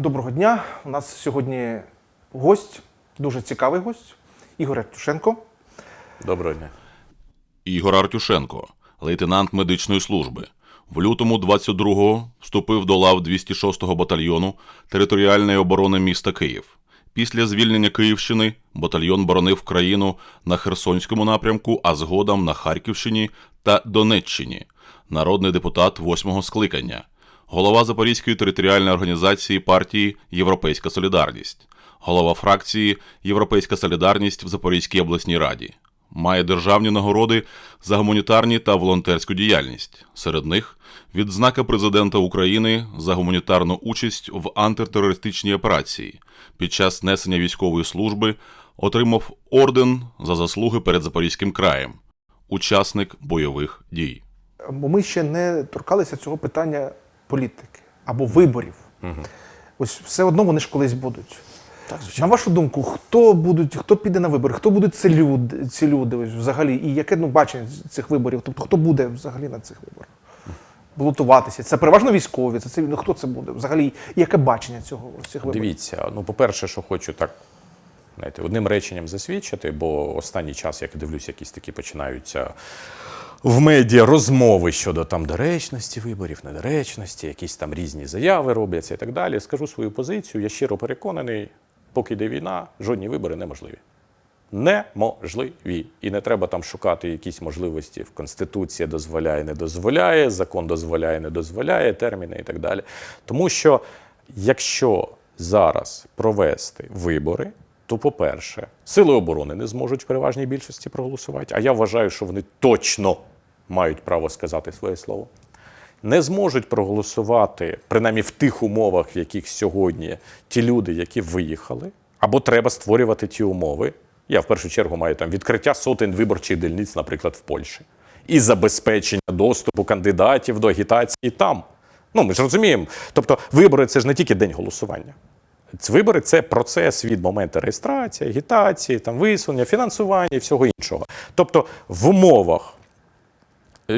доброго дня. У нас сьогодні гость, дуже цікавий гость, Ігор Артюшенко. Доброго дня. Ігор Артюшенко, лейтенант медичної служби. В лютому 22-го вступив до лав 206-го батальйону територіальної оборони міста Київ. Після звільнення Київщини батальйон боронив країну на Херсонському напрямку, а згодом на Харківщині та Донеччині. Народний депутат 8-го скликання, голова Запорізької територіальної організації партії Європейська Солідарність, голова фракції Європейська Солідарність в Запорізькій обласній раді. Має державні нагороди за гуманітарні та волонтерську діяльність. Серед них відзнака президента України за гуманітарну участь в антитерористичній операції. Під час несення військової служби отримав орден за заслуги перед Запорізьким краєм, учасник бойових дій. Ми ще не торкалися цього питання політики або виборів. Ось все одно вони ж колись будуть. на вашу думку, хто будуть, хто піде на вибори? Хто будуть ці люди, ці люди ось взагалі? І яке ну, бачення цих виборів? Тобто, хто буде взагалі на цих виборах? Балотуватися? Це переважно військові, це, це ну, хто це буде? Взагалі, яке бачення цього ось цих виборів? Дивіться, ну, по-перше, що хочу так знаєте, одним реченням засвідчити, бо останній час, як дивлюся, якісь такі починаються в медіа розмови щодо там доречності виборів, недоречності, якісь там різні заяви робляться і так далі. Скажу свою позицію. Я щиро переконаний, поки йде війна, жодні вибори неможливі. Неможливі. І не треба там шукати якісь можливості. Конституція дозволяє, не дозволяє, закон дозволяє, не дозволяє, терміни і так далі. Тому що якщо зараз провести вибори, то, по-перше, сили оборони не зможуть в переважній більшості проголосувати. А я вважаю, що вони точно мають право сказати своє слово. Не зможуть проголосувати, принаймні в тих умовах, в яких сьогодні ті люди, які виїхали, або треба створювати ті умови. Я в першу чергу маю там відкриття сотень виборчих дільниць, наприклад, в Польщі, і забезпечення доступу кандидатів до агітації там. Ну, ми ж розуміємо. Тобто, вибори це ж не тільки день голосування. Вибори це процес від моменту реєстрації, агітації, там, висунення, фінансування і всього іншого. Тобто, в умовах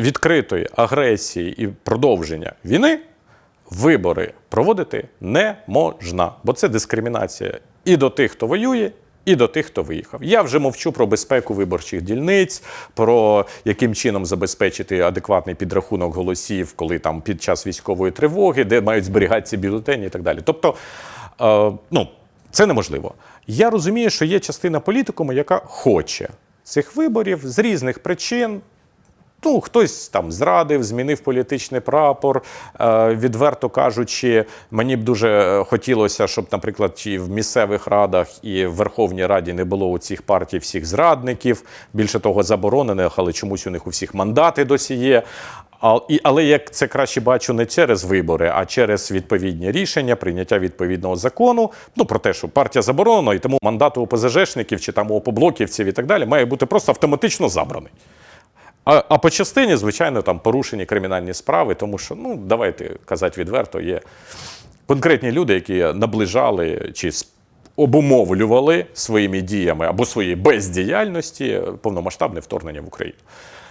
відкритої агресії і продовження війни вибори проводити не можна, бо це дискримінація і до тих, хто воює. І до тих, хто виїхав. Я вже мовчу про безпеку виборчих дільниць, про яким чином забезпечити адекватний підрахунок голосів, коли там під час військової тривоги, де мають зберігатися бюлетені і так далі. Тобто, е, ну, це неможливо. Я розумію, що є частина політикуму, яка хоче цих виборів з різних причин. Ну, хтось там зрадив, змінив політичний прапор. Е, відверто кажучи, мені б дуже е, хотілося, щоб, наприклад, і в місцевих радах, і в Верховній Раді не було у цих партій всіх зрадників. Більше того, заборонених, але чомусь у них у всіх мандати досі є. Але я це краще бачу не через вибори, а через відповідні рішення, прийняття відповідного закону. Ну про те, що партія заборонена, і тому мандат у ОПЗЖшників чи там у опоблоківців і так далі має бути просто автоматично забраний. А, а по частині, звичайно, там порушені кримінальні справи, тому що, ну, давайте казати відверто, є конкретні люди, які наближали чи обумовлювали своїми діями або своєю бездіяльності повномасштабне вторгнення в Україну.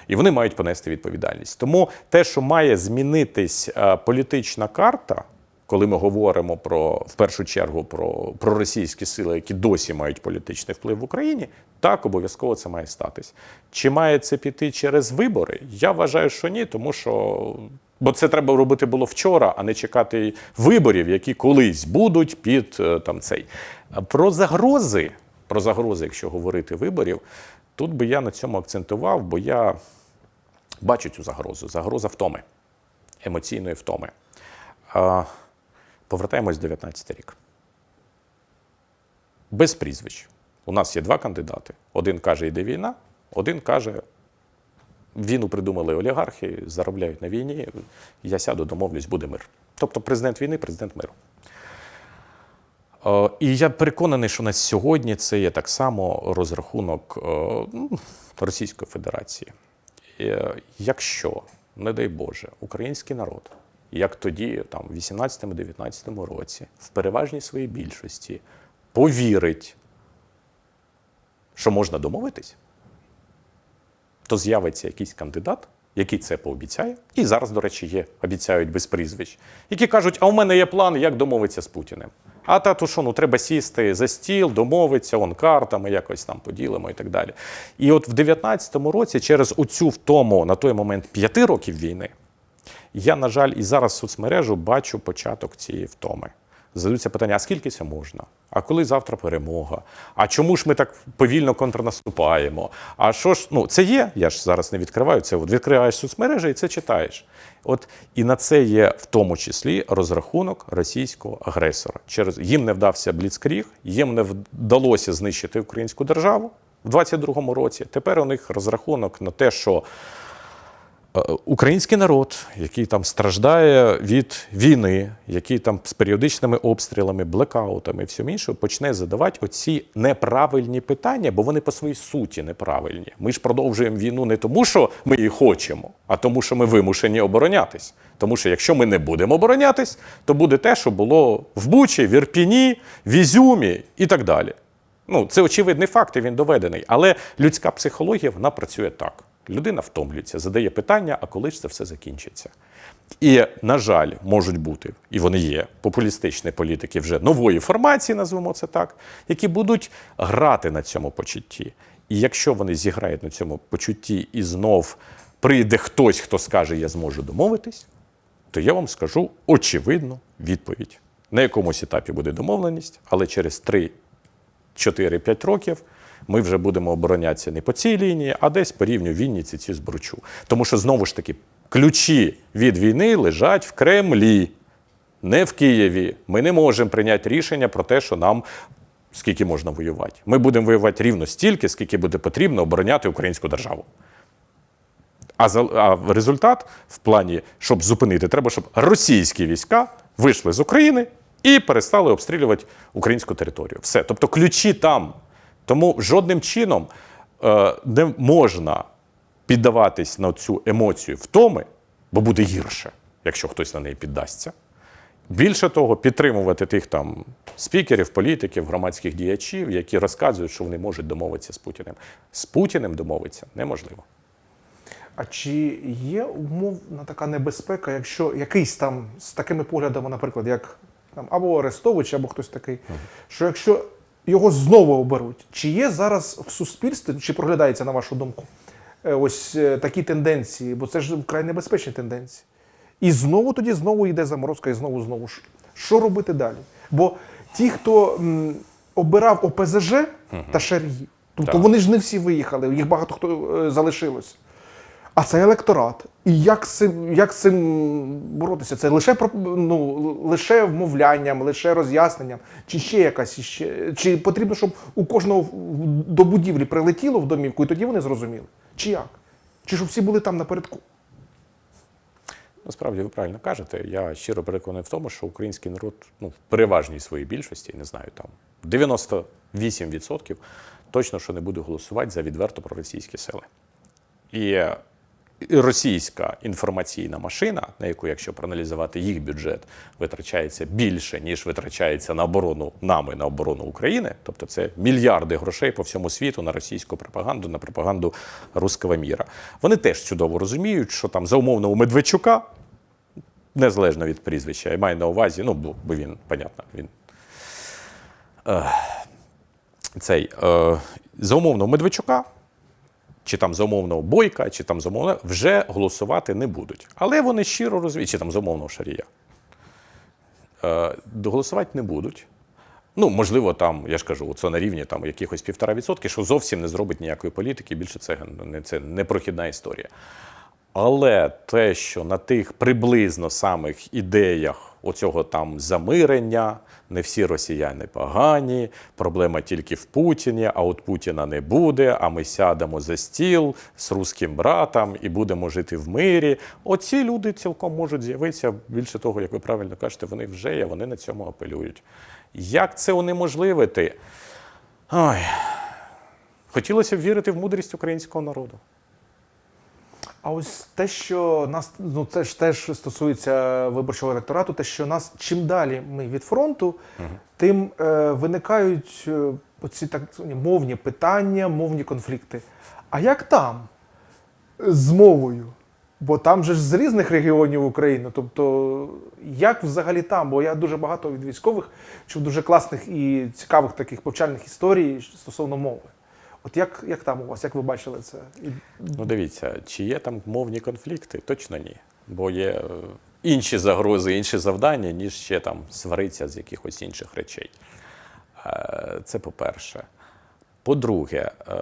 І вони мають понести відповідальність. Тому те, що має змінитись е, політична карта, коли ми говоримо про в першу чергу про, про російські сили, які досі мають політичний вплив в Україні, так обов'язково це має статись. Чи має це піти через вибори? Я вважаю, що ні, тому що. Бо це треба робити було вчора, а не чекати виборів, які колись будуть під е, там цей. Про загрози, про загрози, якщо говорити виборів, тут би я на цьому акцентував, бо я бачу цю загрозу. Загроза втоми, емоційної втоми. Повертаємось в 19 рік. Без прізвищ. У нас є два кандидати. Один каже, йде війна, один каже, війну придумали олігархи, заробляють на війні. Я сяду, домовлюсь, буде мир. Тобто президент війни, президент миру. Е, І я переконаний, що на сьогодні це є так само розрахунок е, ну, Російської Федерації. Е, Якщо, не дай Боже, український народ, як тоді, там, в 18-19 році, в переважній своїй більшості повірить, що можна домовитись, то з'явиться якийсь кандидат, який це пообіцяє, і зараз, до речі, є, обіцяють без прізвищ, які кажуть, а у мене є план, як домовитися з Путіним. А та то що, ну треба сісти за стіл, домовитися, он картами якось там поділимо і так далі. І от в 19-му році, через оцю втому на той момент п'яти років війни, я, на жаль, і зараз в соцмережу бачу початок цієї втоми. Задаються питання: а скільки це можна? А коли завтра перемога? А чому ж ми так повільно контрнаступаємо? А що ж, ну це є, я ж зараз не відкриваю це. От відкриваєш соцмережі і це читаєш. От і на це є в тому числі розрахунок російського агресора. Через їм не вдався бліцкріг, їм не вдалося знищити українську державу в 22-му році. Тепер у них розрахунок на те, що Український народ, який там страждає від війни, який там з періодичними обстрілами, блекаутами всім іншим, почне задавати оці неправильні питання, бо вони по своїй суті неправильні. Ми ж продовжуємо війну не тому, що ми її хочемо, а тому, що ми вимушені оборонятись. Тому що якщо ми не будемо оборонятись, то буде те, що було в Бучі, в Ірпіні, в Ізюмі і так далі. Ну, це очевидний факт, і він доведений. Але людська психологія вона працює так. Людина втомлюється, задає питання, а коли ж це все закінчиться? І, на жаль, можуть бути, і вони є, популістичні політики вже нової формації, назвемо це так, які будуть грати на цьому почутті. І якщо вони зіграють на цьому почутті і знов прийде хтось, хто скаже, я зможу домовитись, то я вам скажу очевидну відповідь. На якомусь етапі буде домовленість, але через 3-4-5 років ми вже будемо оборонятися не по цій лінії, а десь по рівню Вінниці ці збручу. Тому що знову ж таки ключі від війни лежать в Кремлі, не в Києві. Ми не можемо прийняти рішення про те, що нам скільки можна воювати. Ми будемо воювати рівно стільки, скільки буде потрібно обороняти українську державу. А, за, а результат в плані, щоб зупинити, треба, щоб російські війська вийшли з України і перестали обстрілювати українську територію. Все. Тобто ключі там. Тому жодним чином е, не можна піддаватись на цю емоцію втоми, бо буде гірше, якщо хтось на неї піддасться. Більше того, підтримувати тих там спікерів, політиків, громадських діячів, які розказують, що вони можуть домовитися з Путіним. З Путіним домовитися неможливо. А чи є умовна така небезпека, якщо якийсь там з такими поглядами, наприклад, як там або Арестович, або хтось такий, що якщо його знову оберуть, чи є зараз в суспільстві, чи проглядається на вашу думку, е, ось е, такі тенденції, бо це ж вкрай небезпечні тенденції. І знову тоді знову йде заморозка, і знову знову ж. Що робити далі? Бо ті, хто м, обирав ОПЗЖ та Шарії, тобто Так. вони ж не всі виїхали, їх багато хто е, залишилось. А це електорат. І як з цим, як з цим боротися? Це лише ну, лише вмовлянням, лише роз'ясненням, чи ще якась іще. Чи потрібно, щоб у кожного до будівлі прилетіло в домівку, і тоді вони зрозуміли? Чи як? Чи щоб всі були там напередку? Насправді ви правильно кажете. Я щиро переконаний в тому, що український народ ну, в переважній своїй більшості, не знаю, там 98% точно що не буде голосувати за відверто проросійські сили. Е, і російська інформаційна машина, на яку, якщо проаналізувати їх бюджет, витрачається більше, ніж витрачається на оборону нами на оборону України. Тобто це мільярди грошей по всьому світу на російську пропаганду, на пропаганду руського міра. Вони теж чудово розуміють, що там за умовного Медведчука, незалежно від прізвища, я маю на увазі, ну, бо бо він, понятно, він. Е, цей, е, за умовного Медведчука чи там за умовного бойка, чи там за умовного, вже голосувати не будуть. Але вони щиро розуміють, чи там за умовного шарія. Е, голосувати не будуть. Ну, можливо, там, я ж кажу, це на рівні там, якихось півтора відсотки, що зовсім не зробить ніякої політики, більше це не, це не прохідна історія. Але те, що на тих приблизно самих ідеях оцього там замирення, не всі росіяни погані, проблема тільки в Путіні, а от Путіна не буде, а ми сядемо за стіл з руським братом і будемо жити в мирі. Оці люди цілком можуть з'явитися. Більше того, як ви правильно кажете, вони вже є, вони на цьому апелюють. Як це унеможливити? Ой. Хотілося б вірити в мудрість українського народу. А ось те, що нас ну це ж теж стосується виборчого електорату, те, що нас чим далі ми від фронту, тим е, виникають е, оці так звані мовні питання, мовні конфлікти. А як там з мовою? Бо там же ж з різних регіонів України. Тобто, як взагалі там? Бо я дуже багато від військових чув дуже класних і цікавих таких повчальних історій стосовно мови. От як, як там у вас, як ви бачили це? Ну, дивіться, чи є там мовні конфлікти? Точно ні. Бо є е, інші загрози, інші завдання, ніж ще там сваритися з якихось інших речей. Е, Це по-перше. По-друге, е,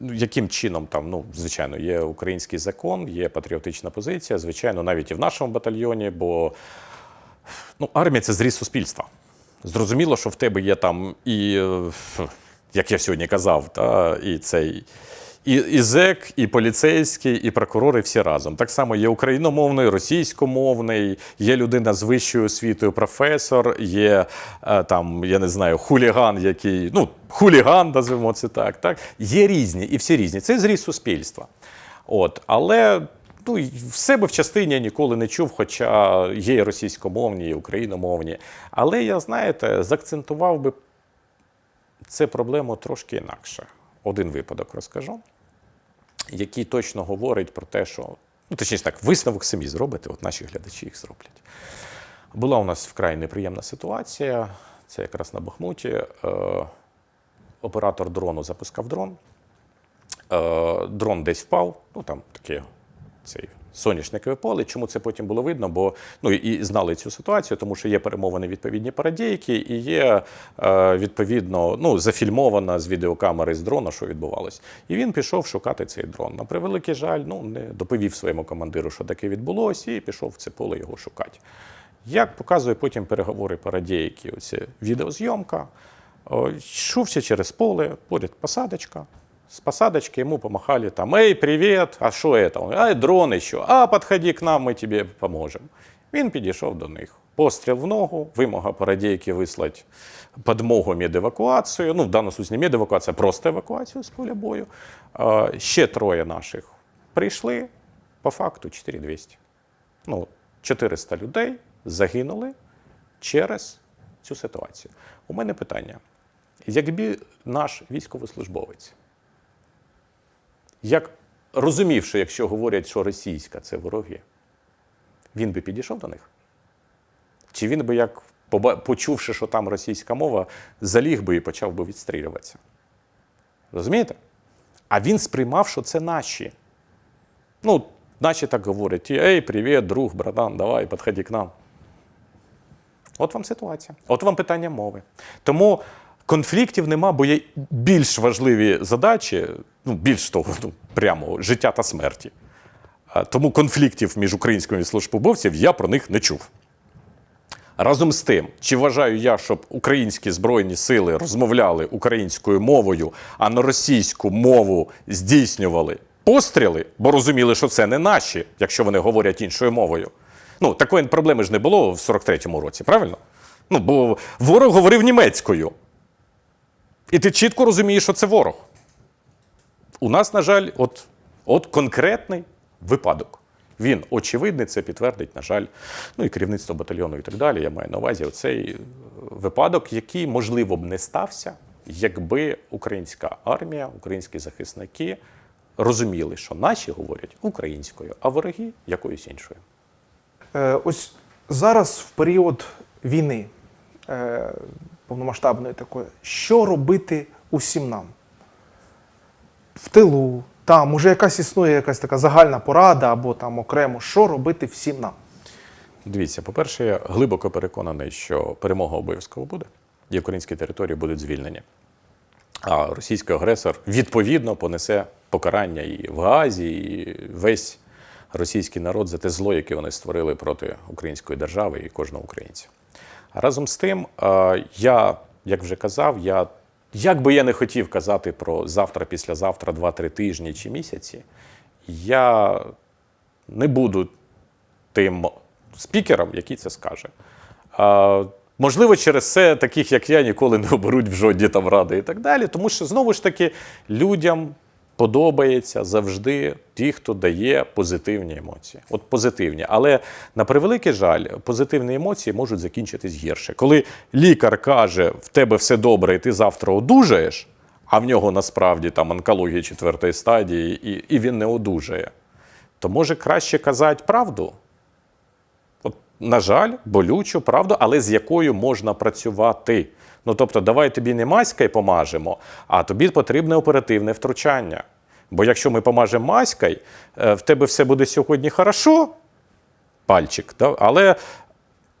ну, яким чином там, ну, звичайно, є український закон, є патріотична позиція, звичайно, навіть і в нашому батальйоні, бо ну, армія це зріз суспільства. Зрозуміло, що в тебе є там і, як я сьогодні казав, та, і цей. І, і зек, і поліцейський, і прокурори всі разом. Так само є україномовний, російськомовний, є людина з вищою освітою, професор, є е, там, я не знаю, хуліган, який, ну, хуліган, називаємо це так. так. Є різні, і всі різні. Це зріз суспільства. От, але ну, в себе в частині я ніколи не чув, хоча є і російськомовні, і україномовні. Але я, знаєте, заакцентував би це проблему трошки інакше. Один випадок розкажу, який точно говорить про те, що, ну, точніше так, висновок самі зробите, от наші глядачі їх зроблять. Була у нас вкрай неприємна ситуація. Це якраз на Бахмуті. Е, оператор дрону запускав дрон. Е, дрон десь впав, ну там таке цей соняшникове поле. Чому це потім було видно? Бо ну і знали цю ситуацію, тому що є перемовини відповідні парадійки, і є е, відповідно ну, зафільмована з відеокамери з дрона, що відбувалось. І він пішов шукати цей дрон. На превеликий жаль, ну не доповів своєму командиру, що таке відбулося, і пішов в це поле його шукати. Як показує потім переговори парадійки, оце відеозйомка, йшовся через поле, поряд посадочка. С посадочки ему помахали там, эй, привет, а що это? Он, а, дрон еще, а, подходи к нам, ми тобі поможемо. Він підійшов до них. Постріл в ногу, вимога парадійки вислати подмогу медевакуацію. Ну, в даному случаї не медевакуація, а просто евакуацію з поля бою. Ще троє наших прийшли, по факту 4200. Ну, 400 людей загинули через цю ситуацію. У мене питання. Якби наш військовослужбовець, як розумів, що якщо говорять, що російська це вороги, він би підійшов до них? Чи він би, як почувши, що там російська мова, заліг би і почав би відстрілюватися? Розумієте? А він сприймав, що це наші. Ну, наші так говорять: ей, привіт, друг, братан, давай, підходи к нам. От вам ситуація. От вам питання мови. Тому конфліктів нема, бо є більш важливі задачі, ну, більш того, ну, прямо життя та смерті. Тому конфліктів між українськими службовців я про них не чув. Разом з тим, чи вважаю я, щоб українські збройні сили розмовляли українською мовою, а на російську мову здійснювали постріли, бо розуміли, що це не наші, якщо вони говорять іншою мовою. Ну, такої проблеми ж не було в 43-му році, правильно? Ну, бо ворог говорив німецькою. І ти чітко розумієш, що це ворог. У нас, на жаль, от, от конкретний випадок. Він очевидний, це підтвердить, на жаль, ну і керівництво батальйону і так далі. Я маю на увазі оцей е, випадок, який, можливо, б не стався, якби українська армія, українські захисники розуміли, що наші говорять українською, а вороги якоюсь іншою. Е, ось зараз, в період війни е, повномасштабної такої, що робити усім нам? В тилу, там, може, якась існує якась така загальна порада або там окремо, що робити всім нам? Дивіться, по-перше, я глибоко переконаний, що перемога обов'язково буде, і українські території будуть звільнені. А російський агресор відповідно понесе покарання і в Газі, і весь російський народ за те зло, яке вони створили проти української держави і кожного українця. Разом з тим, я, як вже казав, я, як би я не хотів казати про завтра, післязавтра, два-три тижні чи місяці, я не буду тим спікером, який це скаже. Можливо, через це таких, як я, ніколи не оберуть в жодні там ради і так далі. Тому що знову ж таки людям подобається завжди ті, хто дає позитивні емоції. От позитивні. Але на превеликий жаль, позитивні емоції можуть закінчитись гірше. Коли лікар каже, в тебе все добре, і ти завтра одужаєш, а в нього насправді там онкологія четвертої стадії, і, і він не одужає. то може краще казати правду. От, на жаль, болючу правду, але з якою можна працювати. Ну тобто, давай тобі не маськай помажемо, а тобі потрібне оперативне втручання. Бо якщо ми помажемо маськай, е, в тебе все буде сьогодні хорошо, пальчик, да? але,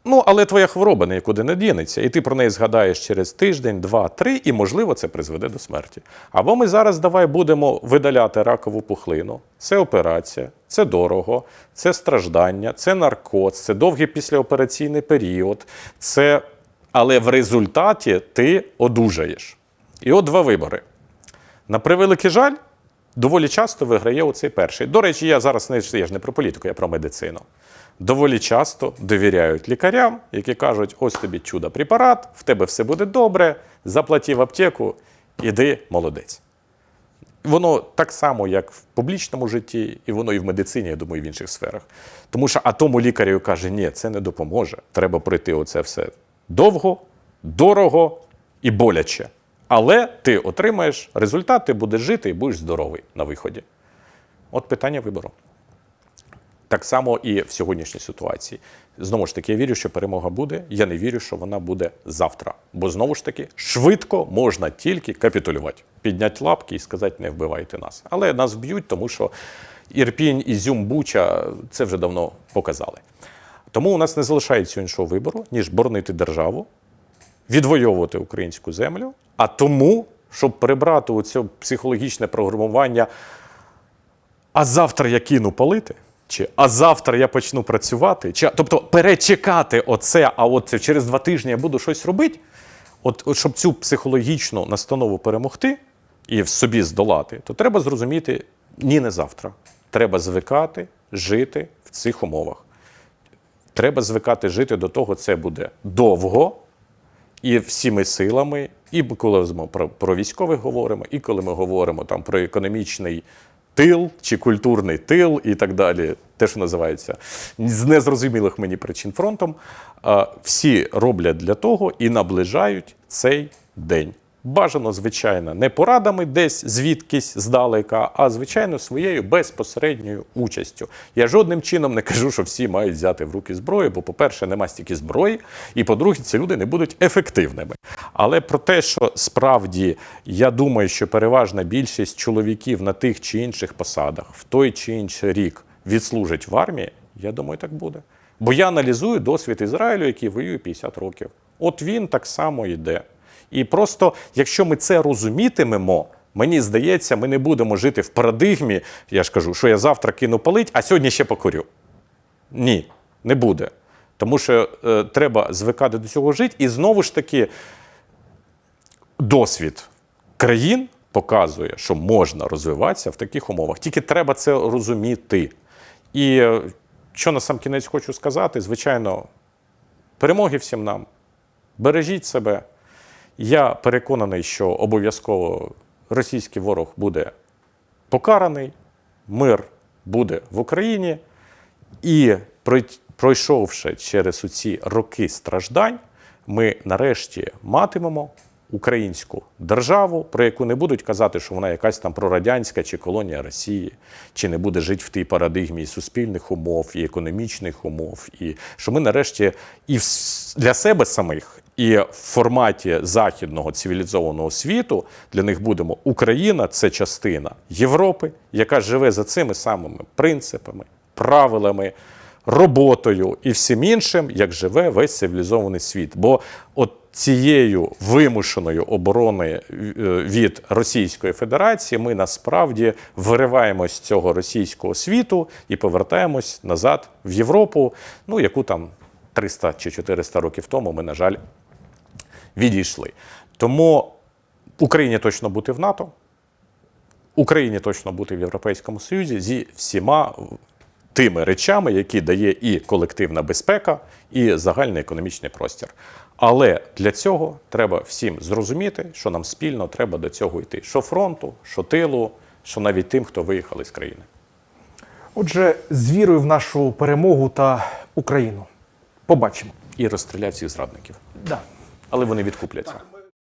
ну, але твоя хвороба нікуди не дінеться, і ти про неї згадаєш через тиждень, два, три, і можливо це призведе до смерті. Або ми зараз давай будемо видаляти ракову пухлину. Це операція, це дорого, це страждання, це наркоз, це довгий післяопераційний період. Це... Але в результаті ти одужаєш. І от два вибори. На превеликий жаль, доволі часто виграє оцей перший. До речі, я зараз не я ж не про політику, я про медицину. Доволі часто довіряють лікарям, які кажуть: ось тобі чудо препарат, в тебе все буде добре, заплатив аптеку, іди молодець. Воно так само, як в публічному житті, і воно і в медицині, я думаю, і в інших сферах. Тому що а тому лікарю каже, ні, це не допоможе. Треба пройти оце все довго, дорого і боляче. Але ти отримаєш результат, ти будеш жити і будеш здоровий на виході. От питання вибору. Так само і в сьогоднішній ситуації. Знову ж таки, я вірю, що перемога буде. Я не вірю, що вона буде завтра. Бо знову ж таки, швидко можна тільки капітулювати, підняти лапки і сказати, не вбивайте нас. Але нас вб'ють, тому що Ірпінь, Ізюм, Буча це вже давно показали. Тому у нас не залишається іншого вибору, ніж боронити державу, відвоювати українську землю, а тому, щоб прибрати оце психологічне програмування, а завтра я кину палити, чи а завтра я почну працювати, чи тобто перечекати оце, а от через два тижні я буду щось робити. От, от щоб цю психологічну настанову перемогти і в собі здолати, то треба зрозуміти ні, не завтра. Треба звикати жити в цих умовах. Треба звикати жити до того, це буде довго і всіми силами. І коли ми про, про військових говоримо, і коли ми говоримо там про економічний тил чи культурний тил і так далі, те, що називається з незрозумілих мені причин фронтом, всі роблять для того і наближають цей день. Бажано, звичайно, не порадами десь звідкись здалека, а звичайно своєю безпосередньою участю. Я жодним чином не кажу, що всі мають взяти в руки зброю, бо, по-перше, нема стільки зброї, і по-друге, ці люди не будуть ефективними. Але про те, що справді я думаю, що переважна більшість чоловіків на тих чи інших посадах в той чи інший рік відслужать в армії, я думаю, так буде. Бо я аналізую досвід Ізраїлю, який воює 50 років. От він так само йде. І просто, якщо ми це розумітимемо, мені здається, ми не будемо жити в парадигмі. Я ж кажу, що я завтра кину палить, а сьогодні ще покурю. Ні, не буде. Тому що е, треба звикати до цього жити. І знову ж таки, досвід країн показує, що можна розвиватися в таких умовах. Тільки треба це розуміти. І е, що на сам кінець хочу сказати, звичайно, перемоги всім нам. Бережіть себе. Я переконаний, що обов'язково російський ворог буде покараний, мир буде в Україні. І пройшовши через ці роки страждань, ми нарешті матимемо українську державу, про яку не будуть казати, що вона якась там прорадянська чи колонія Росії, чи не буде жити в тій парадигмі і суспільних умов, і економічних умов, і що ми нарешті і для себе самих, і в форматі західного цивілізованого світу для них будемо Україна це частина Європи, яка живе за цими самими принципами, правилами, роботою і всім іншим, як живе весь цивілізований світ. Бо от цією вимушеною оборони е, від Російської Федерації ми насправді вириваємось з цього російського світу і повертаємось назад в Європу, ну яку там 300 чи 400 років тому ми, на жаль, відійшли. Тому Україні точно бути в НАТО, Україні точно бути в Європейському Союзі зі всіма тими речами, які дає і колективна безпека, і загальний економічний простір. Але для цього треба всім зрозуміти, що нам спільно треба до цього йти. Що фронту, що тилу, що навіть тим, хто виїхали з країни. Отже, з вірою в нашу перемогу та Україну. Побачимо. І розстріляти всіх зрадників. Да. Але вони відкупляться. Ми